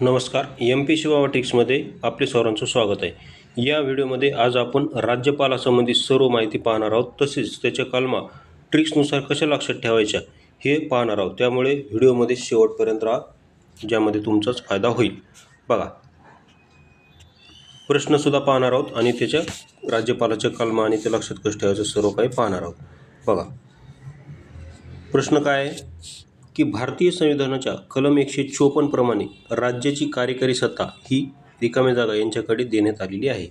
नमस्कार M P Shiva ट्रिक्समध्ये आपले सर्वांचं स्वागत आहे. या व्हिडिओमध्ये आज आपण राज्यपालासंबंधित सर्व माहिती पाहणार आहोत. तसेच त्याच्या कलमा ट्रिक्सनुसार कशा लक्षात ठेवायच्या हे पाहणार आहोत. त्यामुळे व्हिडिओमध्ये शेवटपर्यंत राहा ज्यामध्ये तुमचाच फायदा होईल. बघा. प्रश्नसुद्धा पाहणार आहोत आणि त्याच्या राज्यपालाच्या कलमा आणि ते लक्षात कसं ठेवायचं सर्व काही पाहणार आहोत. बघा. प्रश्न काय आहे? की भारतीय संविधानाच्या कलम एकशे चोपन्नप्रमाणे राज्याची कार्यकारी सत्ता ही रिकाम्या जागा यांच्याकडे देण्यात आलेली आहे.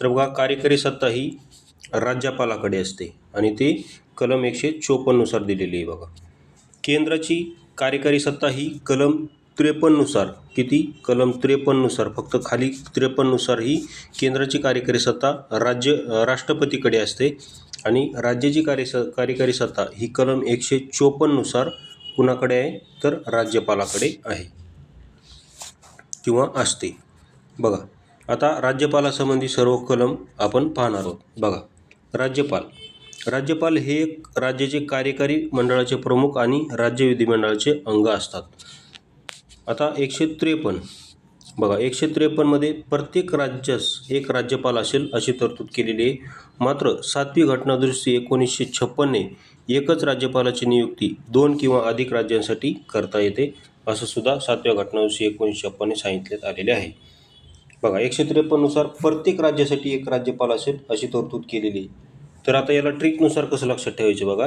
तर बघा कार्यकारी सत्ता ही राज्यपालाकडे असते आणि ते कलम एकशे चोपन्ननुसार दिलेली आहे बघा. केंद्राची कार्यकारी सत्ता ही कलम त्रेपन्ननुसार किती? कलम त्रेपन्ननुसार फक्त खाली त्रेपन्ननुसार ही केंद्राची कार्यकारी सत्ता राज्य राष्ट्रपतीकडे असते आणि राज्याची कार्य स कार्यकारी सत्ता ही कलम एकशे चोपन्ननुसार कुणाकडे आहे? तर राज्यपालाकडे आहे. किंवा असते. बघा आता राज्यपालासंबंधी सर्व कलम आपण पाहणार आहोत. बघा राज्यपाल. राज्यपाल हे एक राज्याचे कार्यकारी मंडळाचे प्रमुख आणि राज्य विधिमंडळाचे अंग असतात. आता एकशे त्रेपन्न. बघा एकशे त्रेपन्नमध्ये प्रत्येक राज्यास एक राज्यपाल असेल अशी तरतूद केलेली आहे. मात्र सातवी घटनादुरुस्ती एकोणीसशे छप्पन्न एकच राज्यपालाची नियुक्ती दोन किंवा अधिक राज्यांसाठी करता येते असं सुद्धा सातव्या घटनाविषयी एकोणीसशे छप्पन्न सांगितण्यात आलेले आहे. बघा एकशे त्रेपन्ननुसार प्रत्येक राज्यासाठी एक राज्यपाल असेल अशी तरतूद केलेली आहे. तर आता याला ट्रिकनुसार कसं लक्षात ठेवायचं बघा?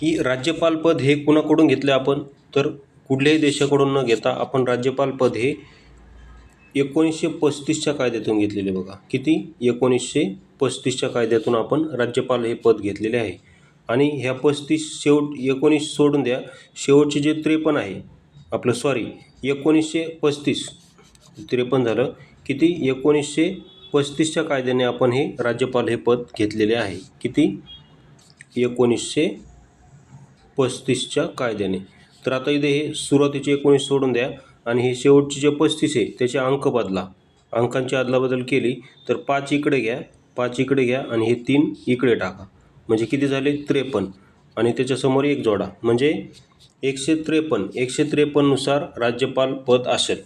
की राज्यपाल पद हे कुणाकडून घेतले आपण? तर कुठल्याही देशाकडून न घेता आपण राज्यपाल पद हे एकोणीसशे पस्तीसच्या कायद्यातून घेतलेले बघा. किती? एकोणीसशे पस्तीसच्या कायद्यातून आपण राज्यपाल हे पद घेतलेले आहे. आणि ह्या पस्तीस शेवट एकोणीस सोडून द्या. शेवटचे जे त्रेपन्न आहे आपलं सॉरी एकोणीसशे पस्तीस त्रेपन्न झालं. किती? एकोणीसशे पस्तीसच्या कायद्याने आपण हे राज्यपाल हे पद घेतलेले आहे. किती? एकोणीसशे पस्तीसच्या कायद्याने. तर आता इथे हे सुरुवातीचे एकोणीस सोडून द्या. आणि हे शेवटचे जे पस्तीस आहे त्याचे अंक बदला. अंकांची अदलाबदल केली तर पाच इकडे घ्या पाच इकडे घ्या आणि हे तीन इकडे टाका. म्हणजे किती झाले? त्रेपन्न. आणि त्याच्यासमोर एक जोडा. म्हणजे एकशे त्रेपन्न. एकशे त्रेपन्ननुसार राज्यपाल पद असेल.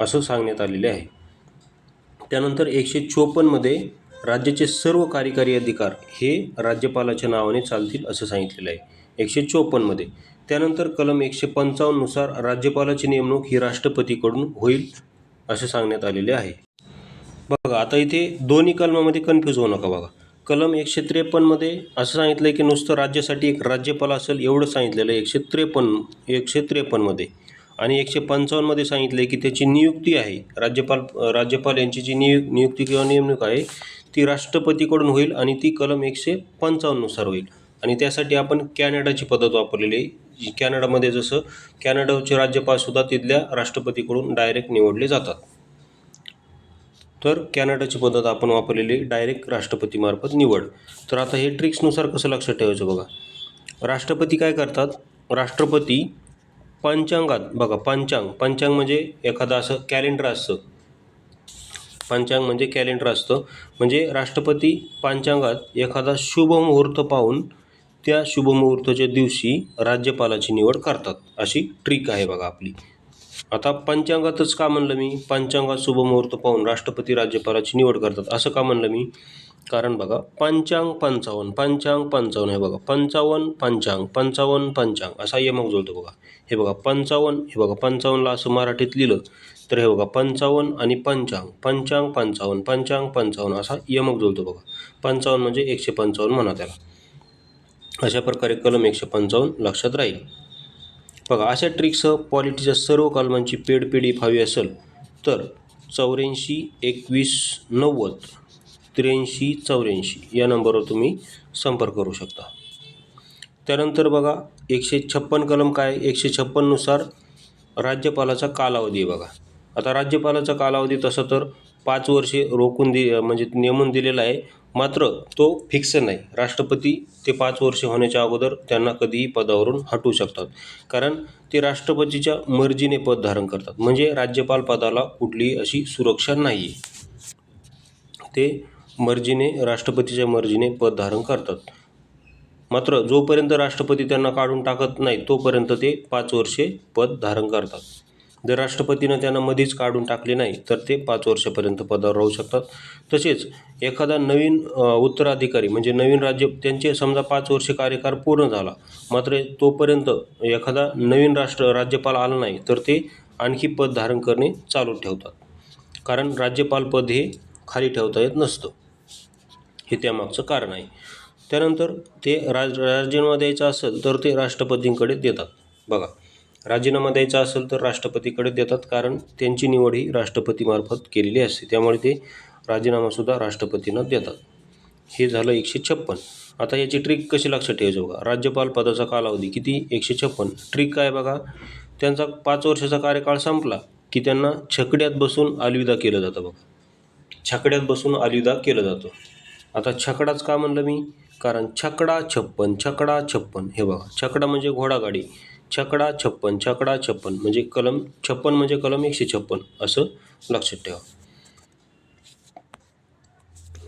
असं सांगण्यात आलेले आहे. त्यानंतर एकशे चोपन्नमध्ये राज्याचे सर्व कार्यकारी अधिकार हे राज्यपालाच्या नावाने चालतील असं सांगितलेलं आहे. एकशे चोपन्नमध्ये. त्यानंतर कलम एकशे पंचावन्ननुसार राज्यपालाची नेमणूक ही राष्ट्रपतीकडून होईल असे सांगण्यात आलेले आहे. बघा आता इथे दोन्ही कलमामध्ये कन्फ्यूज होऊ नका बघा. कलम एकशे त्रेपन्नमध्ये असं सांगितलं आहे की नुसतं राज्यासाठी एक राज्यपाल असेल एवढं सांगितलेलं आहे. एकशे त्रेपन्न एकशे त्रेपन्नमध्ये. आणि एकशे पंचावन्नमध्ये सांगितलं आहे की त्याची नियुक्ती आहे. राज्यपाल राज्यपाल यांची जी नियु नियुक्ती किंवा नेमणूक आहे ती राष्ट्रपतीकडून होईल आणि ती कलम एकशे पंचावन्ननुसार होईल. आणि त्यासाठी आपण कॅनडाची पद्धत वापरलेली आहे कॅनडामध्ये जसं कॅनडाचे राज्यपालसुद्धा तिथल्या राष्ट्रपतीकडून डायरेक्ट निवडले जातात. तर कॅनडाची पद्धत आपण वापरलेली डायरेक्ट राष्ट्रपतीमार्फत निवड. तर आता हे ट्रिक्सनुसार कसं लक्षात ठेवायचं बघा. राष्ट्रपती काय करतात? राष्ट्रपती पंचांगात बघा पंचांग. पंचांग म्हणजे एखादं असं कॅलेंडर असतं. पंचांग म्हणजे कॅलेंडर असतं. म्हणजे राष्ट्रपती पंचांगात एखादा शुभ मुहूर्त पाहून त्या शुभमुहूर्ताच्या दिवशी राज्यपालाची निवड करतात. अशी ट्रिक आहे बघा आपली. आता पंचांगातच का म्हणलं मी? पंचांगात शुभमुहूर्त पाहून राष्ट्रपती राज्यपालाची निवड करतात. असं का म्हणलं मी? कारण बघा पंचांग पंचावन्न पंचांग पंचावन्न हे बघा. पंचावन्न पंचांग पंचावन्न पंचांग. असा यमक जुळतो बघा. हे बघा पंचावन्न हे बघा पंचावन्नला असं मराठीत लिहिलं. तर हे बघा पंचावन्न आणि पंचांग पंचांग पंचावन्न पंचांग पंचावन्न असा यमक जुळतो बघा. पंचावन्न म्हणजे एकशे पंचावन्न म्हणा त्याला. अशा प्रकारे कलम एकशे पंचावन्न लक्षात राहील. बघा अशा ट्रिकसह पॉलिटीच्या सर्व कलमांची पेड पी डी हवी असेल तर चौऱ्याऐंशी एकवीस नव्वद त्र्याऐंशी चौऱ्याऐंशी या नंबरवर तुम्ही संपर्क करू शकता. त्यानंतर बघा एकशे छप्पन कलम काय एकशे छप्पननुसार राज्यपालाचा कालावधी आहे बघा. आता राज्यपालाचा कालावधी तसं तर पाच वर्षे रोखून दि म्हणजे नेमून दिलेला आहे. मात्र तो फिक्स नाही. राष्ट्रपती ते पाच वर्षे होण्याच्या अगोदर त्यांना कधीही पदावरून हटवू शकतात. कारण ते राष्ट्रपतीच्या मर्जीने पद धारण करतात. म्हणजे राज्यपाल पदाला कुठलीही अशी सुरक्षा नाही आहे ते मर्जीने राष्ट्रपतीच्या मर्जीने पद धारण करतात. मात्र जोपर्यंत राष्ट्रपती त्यांना काढून टाकत नाही तोपर्यंत ते पाच वर्षे पद धारण करतात. जर राष्ट्रपतीनं त्यांना मधीच काढून टाकले नाही तर ते पाच वर्षापर्यंत पदावर राहू शकतात. तसेच एखादा नवीन उत्तराधिकारी म्हणजे नवीन राज्य त्यांचे समजा पाच वर्ष कार्यकाळ पूर्ण झाला मात्र तोपर्यंत एखादा नवीन राष्ट्र राज्यपाल आला नाही तर ते आणखी पद धारण करणे चालू ठेवतात. कारण राज्यपाल पद हे खाली ठेवता येत नसतं. हे त्यामागचं कारण आहे. त्यानंतर ते राज राजीनामा द्यायचा असेल तर ते राष्ट्रपतींकडे देतात. बघा. राजीनामा द्यायचा असेल तर राष्ट्रपतीकडे देतात कारण त्यांची निवड ही राष्ट्रपतीमार्फत केलेली असते. त्यामुळे ते राजीनामासुद्धा राष्ट्रपतींना देतात. हे झालं एकशे छप्पन. आता याची ट्रिक कशी लक्षात ठेवायची बघा. राज्यपाल पदाचा कालावधी किती? एकशे छप्पन. ट्रिक काय बघा? त्यांचा पाच वर्षाचा कार्यकाळ संपला की त्यांना छकड्यात बसून अलविदा केलं जातं बघा. छकड्यात बसून अलविदा केलं जातं. आता छकडाच का म्हणलं मी? कारण छकडा छप्पन छकडा छप्पन. हे बघा. छकडा म्हणजे घोडागाडी. छकडा छप्पन छकडा छप्पन म्हणजे कलम छप्पन म्हणजे कलम एकशे छप्पन असं लक्षात ठेवा.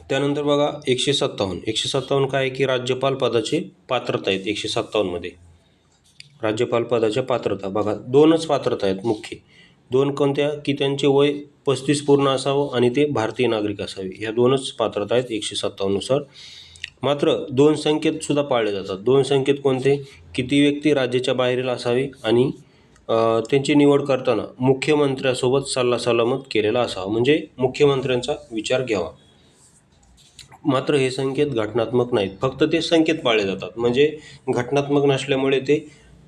त्यानंतर बघा एकशे सत्तावन्न. एकशे सत्तावन्न काय आहे की राज्यपाल पदाचे पात्रता आहेत एकशे सत्तावन्नमध्ये राज्यपाल पदाच्या पात्रता. बघा दोनच पात्रता आहेत मुख्य. दोन कोणत्या? की त्यांचे वय पस्तीस पूर्ण असावं आणि ते भारतीय नागरिक असावे. ह्या दोनच पात्रता आहेत एकशे सत्तावन्नुसार मात्र दोन संकेत सुद्धा पाळले जातात. दोन संकेत कोणते? किती व्यक्ती राज्याच्या बाहेरील असावी आणि त्यांची निवड करताना मुख्यमंत्र्यासोबत सल्लासलामत केलेला असावा. म्हणजे मुख्यमंत्र्यांचा विचार घ्यावा. मात्र हे संकेत घटनात्मक नाहीत. फक्त ते संकेत पाळले जातात. म्हणजे घटनात्मक नसल्यामुळे ते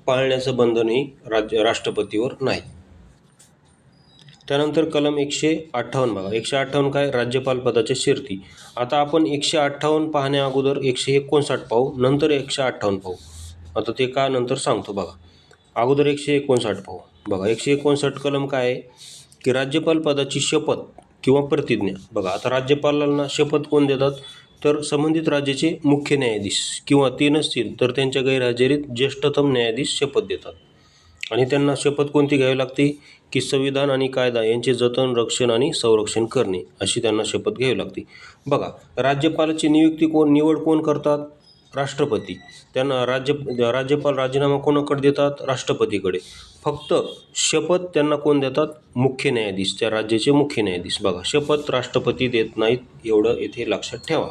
पाळण्याचं बंधनही राज्य राष्ट्रपतीवर नाही. त्यानंतर कलम एकशे अठ्ठावन्न बघा. एकशे अठ्ठावन्न काय? राज्यपाल पदाच्या शिर्ती. आता आपण एकशे अठ्ठावन्न पाहण्या अगोदर एकशे एकोणसाठ पाहू नंतर एकशे अठ्ठावन्न पाहू. आता ते का नंतर सांगतो बघा. अगोदर एकशे एकोणसाठ पाहू. बघा एकशे एकोणसाठ कलम काय आहे? की राज्यपाल पदाची शपथ किंवा प्रतिज्ञा. बघा आता राज्यपालांना शपथ कोण देतात? तर संबंधित राज्याचे मुख्य न्यायाधीश किंवा ते नसतील तर त्यांच्या गैरहजेरीत ज्येष्ठतम न्यायाधीश शपथ देतात. आणि त्यांना शपथ कोणती घ्यावी लागते? की संविधान आणि कायदा यांचे जतन रक्षण आणि संरक्षण करणे अशी त्यांना शपथ घ्यावी लागते. बघा राज्यपालाची नियुक्ती कोण निवड कोण करतात? राष्ट्रपती. त्यांना राज्य राज्यपाल राजीनामा कोणाकडे देतात? राष्ट्रपतीकडे. फक्त शपथ त्यांना कोण देतात? मुख्य न्यायाधीश त्या राज्याचे मुख्य न्यायाधीश. बघा शपथ राष्ट्रपती देत नाहीत एवढं येथे लक्षात ठेवा.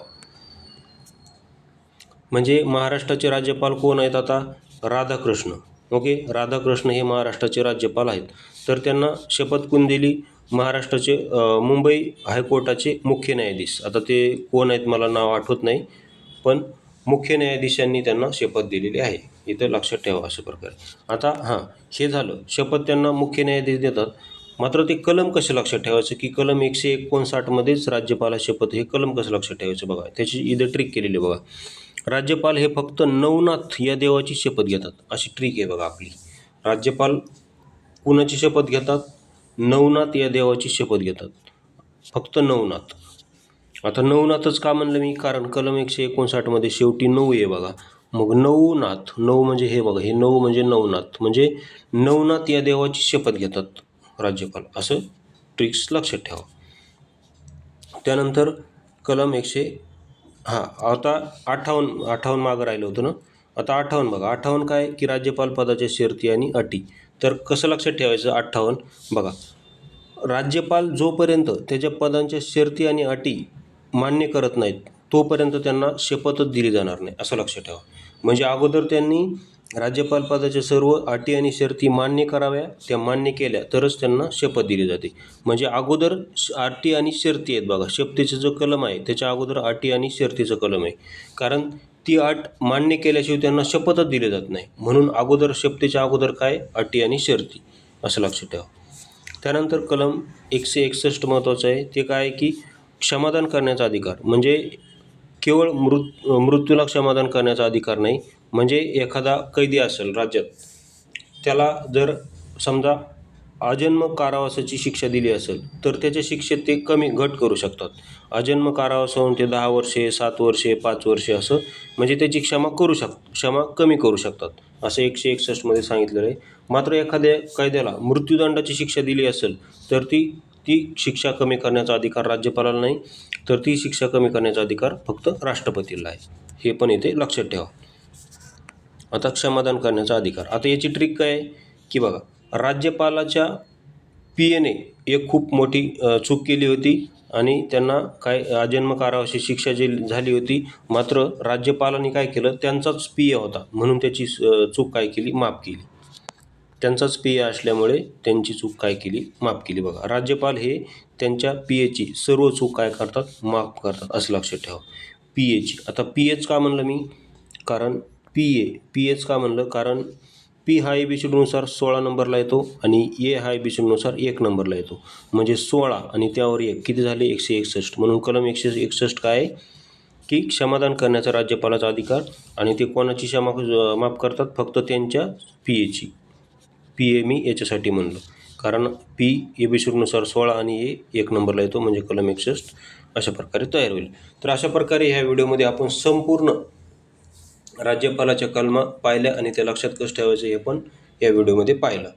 म्हणजे महाराष्ट्राचे राज्यपाल कोण आहेत आता? राधाकृष्ण. ओके? राधाकृष्ण हे महाराष्ट्राचे राज्यपाल आहेत. तर त्यांना शपथ कोण दिली? महाराष्ट्राचे मुंबई हायकोर्टाचे मुख्य न्यायाधीश. आता ते कोण आहेत मला नाव आठवत नाही पण मुख्य न्यायाधीशांनी त्यांना शपथ दिलेली आहे. इथं लक्षात ठेवा अशा प्रकारे. आता हां हे झालं. शपथ त्यांना मुख्य न्यायाधीश देतात. मात्र ते कलम कसे लक्षात ठेवायचं की कलम एकशे एकोणसाठमध्येच राज्यपाला शपथ हे कलम कसं लक्षात ठेवायचं बघा. त्याची इथं ट्रिक केलेली आहे बघा. राज्यपाल हे फक्त नवनाथ या देवाची शपथ घेतात. अशी ट्रिक आहे बघा आपली. राज्यपाल कुणाची शपथ घेतात? नवनाथ या देवाची शपथ घेतात. फक्त नवनाथ. आता नवनाथच का म्हणलं मी? कारण कलम एकशे एकोणसाठमध्ये शेवटी नऊ आहे बघा. मग नवनाथ नऊ म्हणजे हे बघा. हे नऊ म्हणजे नवनाथ. म्हणजे नवनाथ या देवाची शपथ घेतात राज्यपाल. असं ट्रिक्स लक्षात ठेवा. त्यानंतर कलम एकशे हां आता अठ्ठावन्न अठ्ठावन्न मागं राहिलं होतं ना? आता अठ्ठावन्न बघा. अठ्ठावन्न काय? की राज्यपाल पदाच्या शर्ती आणि अटी. तर कसं लक्षात ठेवायचं? अठ्ठावन्न बघा. राज्यपाल जोपर्यंत त्याच्या पदांच्या शर्ती आणि अटी मान्य करत नाहीत तोपर्यंत त्यांना शपथच दिली जाणार नाही असं लक्षात ठेवा. म्हणजे अगोदर त्यांनी राज्यपाल पदाच्या सर्व अटी आणि शर्ती मान्य कराव्या. त्या मान्य केल्या तरच त्यांना शपथ दिली जाते. म्हणजे अगोदर श- अटी आणि शर्ती आहेत बघा. शपथेचं जो कलम आहे त्याच्या अगोदर अटी आणि शर्तीचं कलम आहे. कारण ती अट मान्य केल्याशिवाय त्यांना शपथच दिली जात नाही. म्हणून अगोदर शपथेच्या अगोदर काय? अटी आणि शर्ती. असं लक्षात ठेवा. त्यानंतर कलम एकशे एकसष्ट महत्त्वाचं आहे. ते काय आहे की क्षमादान करण्याचा अधिकार. म्हणजे केवळ मृत मृत्यूला क्षमादान करण्याचा अधिकार नाही. म्हणजे एखादा कैदी असेल राज्यात त्याला जर समजा आजन्म कारावासाची शिक्षा दिली असेल तर त्याच्या शिक्षेत ते कमी घट करू शकतात. आजन्म कारावास होऊन ते दहा वर्षे सात वर्षे पाच वर्षे असं म्हणजे त्याची क्षमा करू शक क्षमा कमी करू शकतात. असं एकशे एकसष्टमध्ये सांगितलेलं आहे. मात्र एखाद्या कायद्याला मृत्यूदंडाची शिक्षा दिली असेल तर ती ती शिक्षा कमी करण्याचा अधिकार राज्यपालाला नाही तर ती शिक्षा कमी करण्याचा अधिकार फक्त राष्ट्रपतीला आहे. हे पण इथे लक्षात ठेवा. आता क्षमादान करण्याचा अधिकार. आता याची ट्रिक काय आहे? की बघा राज्यपालाच्या पी एने एक खूप मोठी चूक केली होती आणि त्यांना काय अजन्म कारावाशी शिक्षा जी झाली होती मात्र राज्यपालांनी काय केलं? त्यांचाच पी ए होता. म्हणून त्याची चूक काय केली? माफ केली. त्यांचाच पी ए असल्यामुळे त्यांची चूक काय केली? माफ केली. बघा राज्यपाल हे त्यांच्या पी एची सर्व चूक काय करतात? माफ करतात. असं लक्षात ठेवा. पी एची आता पी एच का म्हणलं मी? कारण पी ए पी एच का म्हणलं? कारण पी हा ए बी सोळा नंबरला येतो आणि ए हा ए बी एक नंबरला येतो. म्हणजे सोळा आणि त्यावर एक. किती झाले? एकशे एकसष्ट. म्हणून कलम एकशे एकसष्ट काय आहे? की क्षमादान करण्याचा राज्यपालाचा अधिकार आणि ते कोणाची क्षमा माफ करतात? फक्त त्यांच्या पी एची पी ए मी याच्यासाठी म्हणलं. कारण पी ए बी सोळा आणि ए एक नंबरला येतो. म्हणजे कलम एकसष्ट अशा प्रकारे तयार होईल. तर अशा प्रकारे ह्या व्हिडिओमध्ये आपण संपूर्ण राज्यपालाच्या कलमा पाहिल्या आणि त्या लक्षात कसं ठेवायचं हे पण या व्हिडिओमध्ये पाहिलं.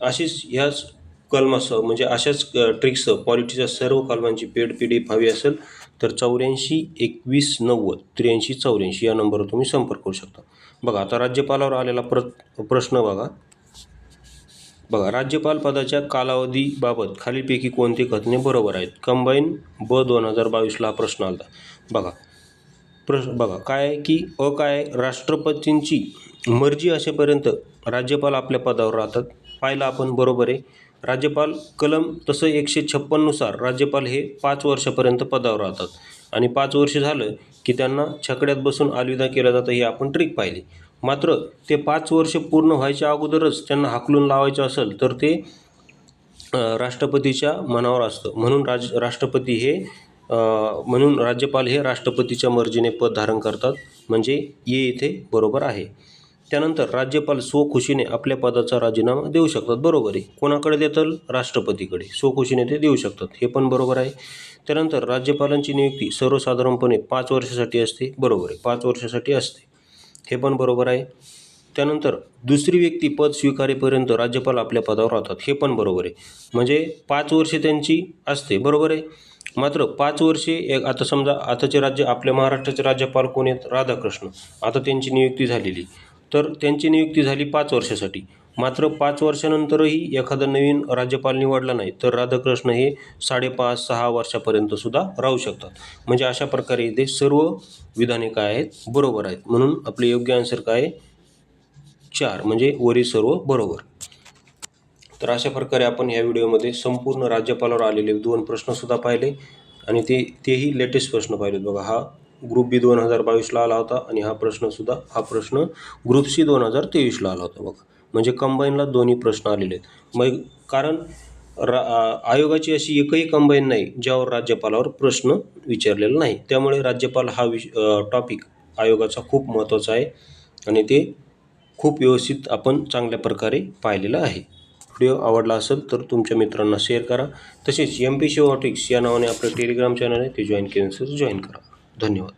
अशीच ह्याच कलमासह म्हणजे अशाच ट्रिक्ससह पॉलिटीच्या सर्व कलमांची पेड पी डी एफ हवी असेल तर चौऱ्याऐंशी एकवीस नव्वद त्र्याऐंशी चौऱ्याऐंशी या नंबरवर तुम्ही संपर्क करू शकता. बघा आता राज्यपालावर आलेला प्र प्रश्न बघा. बघा राज्यपाल पदाच्या कालावधीबाबत खालीलपैकी कोणती कथने बरोबर आहेत? कंबाईन ब दोन हजार बावीसला हा प्रश्न आला बघा प्रश्न बघा काय आहे की अ काय आहे? राष्ट्रपतींची मर्जी असेपर्यंत राज्यपाल आपल्या पदावर राहतात. पाहिलं आपण बरोबर आहे. राज्यपाल कलम तसं एकशे छप्पननुसार राज्यपाल हे पाच वर्षापर्यंत पदावर राहतात. आणि पाच वर्ष झालं की त्यांना छकड्यात बसून अलविदा केलं जातं ही आपण ट्रिक पाहिली. मात्र ते पाच वर्ष पूर्ण व्हायच्या अगोदरच त्यांना हाकलून लावायचं असेल तर ते राष्ट्रपतीच्या मनावर असतं. म्हणून राज राष्ट्रपती हे म्हणून राज्यपाल हे राष्ट्रपतीच्या मर्जीने पद धारण करतात म्हणजे ये इथे बरोबर आहे. त्यानंतर राज्यपाल स्वखुशीने आपल्या पदाचा राजीनामा देऊ शकतात बरोबर आहे. कोणाकडे देतात राष्ट्रपतीकडे. स्वखुशीने ते देऊ शकतात हे पण बरोबर आहे. त्यानंतर राज्यपालांची नियुक्ती सर्वसाधारणपणे पाच वर्षासाठी असते बरोबर आहे. पाच वर्षासाठी असते हे पण बरोबर आहे. त्यानंतर दुसरी व्यक्ती पद स्वीकारेपर्यंत राज्यपाल आपल्या पदावर राहतात हे पण बरोबर आहे. म्हणजे पाच वर्षे त्यांची असते बरोबर आहे. मात्र पाच वर्षे एक आता समजा आताचे राज्य आपल्या महाराष्ट्राचे राज्यपाल कोण आहेत? राधाकृष्ण. आता त्यांची नियुक्ती झालेली. तर त्यांची नियुक्ती झाली पाच वर्षासाठी. मात्र पाच वर्षानंतरही एखादा नवीन राज्यपाल निवडला नाही तर राधाकृष्ण हे साडेपाच सहा वर्षापर्यंत सुद्धा राहू शकतात. म्हणजे अशा प्रकारे ते सर्व विधाने काय आहेत? बरोबर आहेत. म्हणून आपले योग्य आन्सर काय आहे? चार. म्हणजे वरील सर्व बरोबर. तर अशा प्रकारे आपण ह्या व्हिडिओमध्ये संपूर्ण राज्यपालावर आलेले दोन प्रश्नसुद्धा पाहिले आणि ते तेही लेटेस्ट प्रश्न पाहिलेत बघा. हा ग्रुप बी दोन हजार बावीसला आला होता आणि हा प्रश्नसुद्धा हा प्रश्न ग्रुप सी दोन हजार तेवीसला आला होता बघा. म्हणजे कंबाईनला दोन्ही प्रश्न आलेले आहेत. मग कारण रा आयोगाची अशी एकही कंबाईन नाही ज्यावर राज्यपालावर प्रश्न विचारलेला नाही. त्यामुळे राज्यपाल हा विश टॉपिक आयोगाचा खूप महत्त्वाचा आहे आणि ते खूप व्यवस्थित आपण चांगल्या प्रकारे पाहिलेलं आहे. व्हिडिओ आवडला असेल तर तुमच्या मित्रांना शेअर करा. तसेच एम पी शिवॉटिक्स या नावाने आपलं टेलिग्राम चॅनल आहे ते जॉईन केलं असेल जॉईन करा. धन्यवाद.